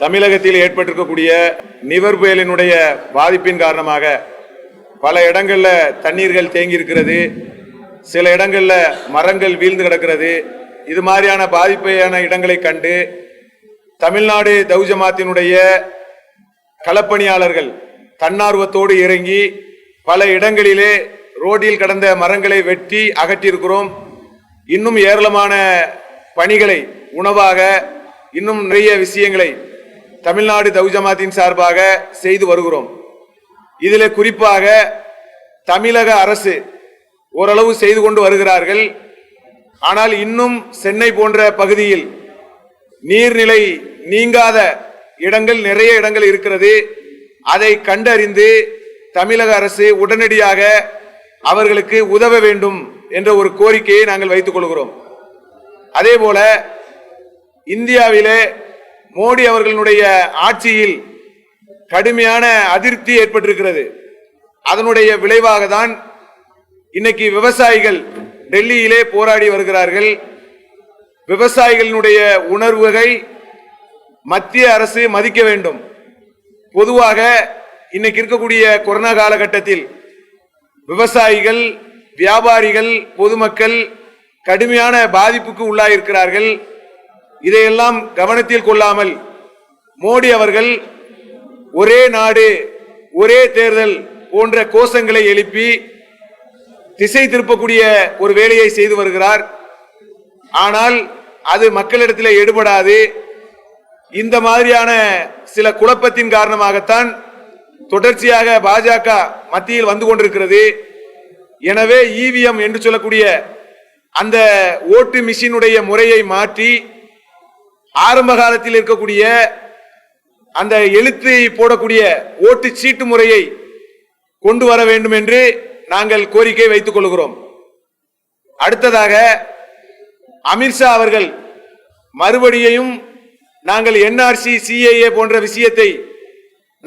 தமிழகத்தில் ஏற்பட்டிருக்கக்கூடிய நிவர் புயலினுடைய பாதிப்பின் காரணமாக பல இடங்களில் தண்ணீர்கள் தேங்கி இருக்கிறது சில இடங்களில் மரங்கள் வீழ்ந்து கிடக்கிறது. இது மாதிரியான பாதிப்பையான இடங்களை கண்டு தமிழ்நாடு தௌஜமாத்தினுடைய களப்பணியாளர்கள் தன்னார்வத்தோடு இறங்கி பல இடங்களிலே ரோட்டில் கடந்த மரங்களை வெட்டி அகற்றியிருக்கிறோம். இன்னும் ஏராளமான பணிகளை உணவாக இன்னும் நிறைய விஷயங்களை தமிழ்நாடு தௌஜமாத்தின் சார்பாக செய்து வருகிறோம். இதில் குறிப்பாக தமிழக அரசு ஓரளவு செய்து கொண்டு வருகிறார்கள். ஆனால் இன்னும் சென்னை போன்ற பகுதியில் நீர்நிலை நீங்காத இடங்கள் நிறைய இடங்கள் இருக்கிறது. அதை கண்டறிந்து தமிழக அரசு உடனடியாக அவர்களுக்கு உதவ வேண்டும் என்ற ஒரு கோரிக்கையை நாங்கள் வைத்துக் கொள்கிறோம். அதே போல இந்தியாவிலே மோடி அவர்களுடைய ஆட்சியில் கடுமையான அதிருப்தி ஏற்பட்டிருக்கிறது. அதனுடைய விளைவாக தான் இன்னைக்கு விவசாயிகள் டெல்லியிலே போராடி வருகிறார்கள். விவசாயிகளினுடைய உணர்வுகள் மத்திய அரசு மதிக்க வேண்டும். பொதுவாக இன்னைக்கு இருக்கக்கூடிய கொரோனா காலகட்டத்தில் விவசாயிகள் வியாபாரிகள் பொதுமக்கள் கடுமையான பாதிப்புக்கு உள்ளாயிருக்கிறார்கள். இதையெல்லாம் கவனத்தில் கொள்ளாமல் மோடி அவர்கள் ஒரே நாடு ஒரே தேர்தல் போன்ற கோஷங்களை எழுப்பி திசை திருப்பக்கூடிய ஒரு வேலையை செய்து வருகிறார். ஆனால் அது மக்களிடத்தில் எடுபடாது. இந்த மாதிரியான சில குழப்பத்தின் காரணமாகத்தான் தொடர்ச்சியாக பாஜக மத்தியில் வந்து கொண்டிருக்கிறது. எனவே இவிஎம் என்று சொல்லக்கூடிய அந்த ஓட்டு மிஷினுடைய முறையை மாற்றி ஆரம்ப காலத்தில் இருக்கக்கூடிய அந்த எழுத்தை போடக்கூடிய ஓட்டு சீட்டு முறையை கொண்டு வர வேண்டும் என்று நாங்கள் கோரிக்கை வைத்துக் கொள்கிறோம். அடுத்ததாக அமித்ஷா அவர்கள் மறுபடியும் நாங்கள் என்ஆர்சி சிஏஏ போன்ற விஷயத்தை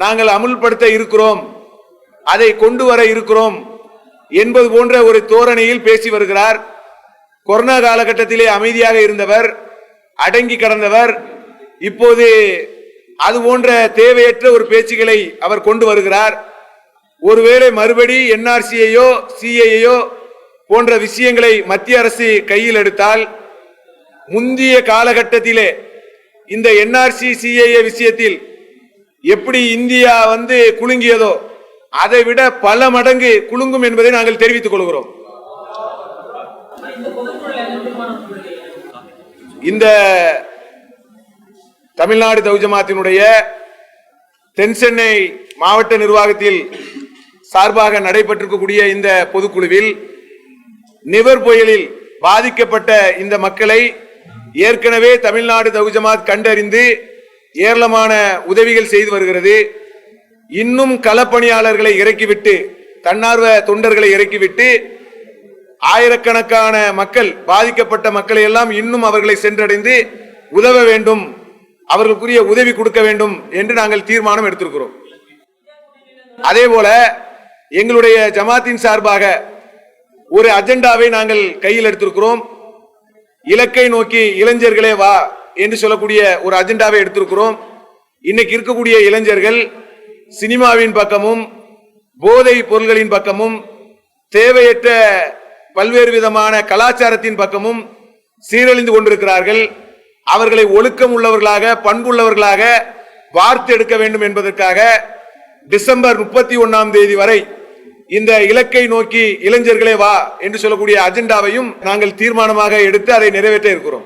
நாங்கள் அமுல்படுத்த இருக்கிறோம் அதை கொண்டு வர இருக்கிறோம் என்பது போன்ற ஒரு தோரணையில் பேசி வருகிறார். கொரோனா காலகட்டத்திலே அமைதியாக இருந்தவர் அடங்கி கடந்தவர். இப்போது அது போன்ற தேவையற்ற ஒரு பேச்சுகளை அவர் கொண்டு வருகிறார். ஒருவேளை மறுபடி என்ஆர்சியையோ சிஏயோ போன்ற விஷயங்களை மத்திய அரசு கையில் எடுத்தால் முந்திய காலகட்டத்திலே இந்த என்ஆர்சி சிஏஏ விஷயத்தில் எப்படி இந்தியா வந்து குலுங்கியதோ அதை விட பல மடங்கு குலுங்கும் என்பதை நாங்கள் தெரிவித்துக் கொள்கிறோம். இந்த தமிழ்நாடு தௌஜமாத்தினுடைய தென்சென்னை மாவட்ட நிர்வாகத்தில் சார்பாக நடைபெற்றிருக்கக்கூடிய இந்த பொதுக்குழுவில் நிவர் புயலில் பாதிக்கப்பட்ட இந்த மக்களை ஏற்கனவே தமிழ்நாடு தௌஜமாத் கண்டறிந்து ஏராளமான உதவிகள் செய்து வருகிறது. இன்னும் களப்பணியாளர்களை இறக்கிவிட்டு தன்னார்வ தொண்டர்களை இறக்கிவிட்டு ஆயிரக்கணக்கான மக்கள் பாதிக்கப்பட்ட மக்களை எல்லாம் இன்னும் அவர்களை சென்றடைந்து உதவ வேண்டும் அவர்களுக்குரிய உதவி கொடுக்க வேண்டும் என்று நாங்கள் தீர்மானம் எடுத்திருக்கிறோம். அதே போல எங்களுடைய ஜமாத்தின் சார்பாக ஒரு அஜெண்டாவை நாங்கள் கையில் எடுத்திருக்கிறோம். இலக்கை நோக்கி இளைஞர்களே வா என்று சொல்லக்கூடிய ஒரு அஜெண்டாவை எடுத்திருக்கிறோம். இன்னைக்கு இருக்கக்கூடிய இளைஞர்கள் சினிமாவின் பக்கமும் போதை பொருள்களின் பக்கமும் தேவையற்ற பல்வேறு விதமான கலாச்சாரத்தின் பக்கமும் சீரழிந்து கொண்டிருக்கிறார்கள். அவர்களை ஒழுக்கம் உள்ளவர்களாக பண்புள்ளவர்களாக வார்த்து எடுக்க வேண்டும் என்பதற்காக டிசம்பர் முப்பத்தி ஒன்னாம் தேதி வரை இந்த இலக்கை நோக்கி இளைஞர்களே வா என்று சொல்லக்கூடிய அஜெண்டாவையும் நாங்கள் தீர்மானமாக எடுத்து அதை நிறைவேற்ற இருக்கிறோம்.